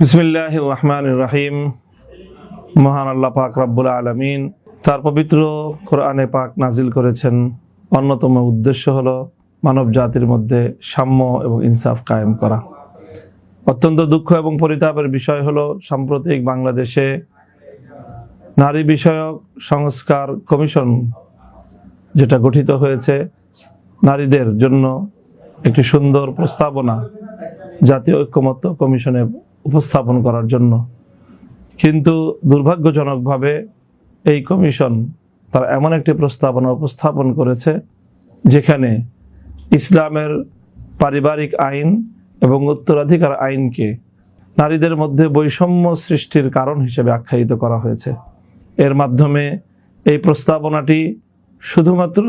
বিসমিল্লাহ রহমান রাহিম। মহান আল্লাহ পাক রব্বুল আলমিন তার পবিত্র কোরআনে পাক নাজিল করেছেন। অন্যতম উদ্দেশ্য হল মানব জাতির মধ্যে সাম্য এবং ইনসাফ কায়েম করা। অত্যন্ত দুঃখ এবং পরিতাপের বিষয় হলো সাম্প্রতিক বাংলাদেশে নারী বিষয়ক সংস্কার কমিশন যেটা গঠিত হয়েছে, নারীদের জন্য একটি সুন্দর প্রস্তাবনা জাতীয় ঐক্যমত্য কমিশনে উপস্থাপন করার জন্য। কিন্তু দুর্ভাগ্যজনকভাবে এই কমিশন তার এমন একটি প্রস্তাবনা উপস্থাপন করেছে, যেখানে ইসলামের পারিবারিক আইন এবং উত্তরাধিকার আইনকে নারীদের মধ্যে বৈষম্য সৃষ্টির কারণ হিসেবে আখ্যায়িত করা হয়েছে। এর মাধ্যমে এই প্রস্তাবনাটি শুধুমাত্র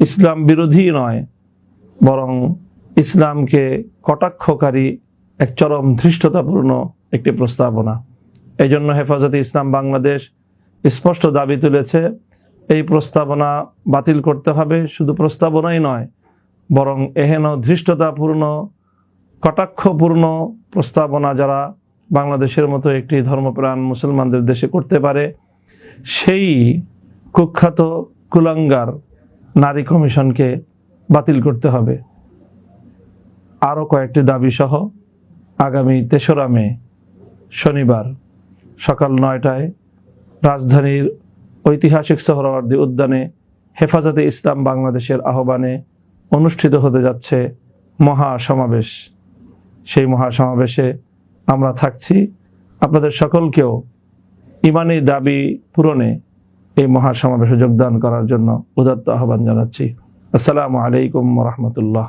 ইসলাম বিরোধী নয়, বরং ইসলামকে কটাক্ষকারী এক চরম ধৃষ্টতাপূর্ণ একটি প্রস্তাবনা। এই জন্য হেফাজতে ইসলাম বাংলাদেশ স্পষ্ট দাবি তুলেছে, এই প্রস্তাবনা বাতিল করতে হবে। শুধু প্রস্তাবনাই নয়, বরং এহেন ধৃষ্টতাপূর্ণ, কটাক্ষপূর্ণ প্রস্তাবনা যারা বাংলাদেশের মতো একটি ধর্মপ্রাণ মুসলমানদের দেশে করতে পারে, সেই কুখ্যাত কুলাঙ্গার নারী কমিশনকে বাতিল করতে হবে। আরও কয়েকটি দাবি সহ আগামী তেসরা মে, শনিবার, সকাল নয়টায় রাজধানীর ঐতিহাসিক সোহরাওয়ার্দী উদ্যানে হেফাজতে ইসলাম বাংলাদেশের আহ্বানে অনুষ্ঠিত হতে যাচ্ছে মহা সমাবেশ সেই মহা সমাবেশে আমরা থাকছি। আপনাদের সকলকেও ইমানি দাবি পূরণে এই মহাসমাবেশে যোগদান করার জন্য উদাত্ত আহ্বান জানাচ্ছি। আসসালামু আলাইকুম রহমতুল্লাহ।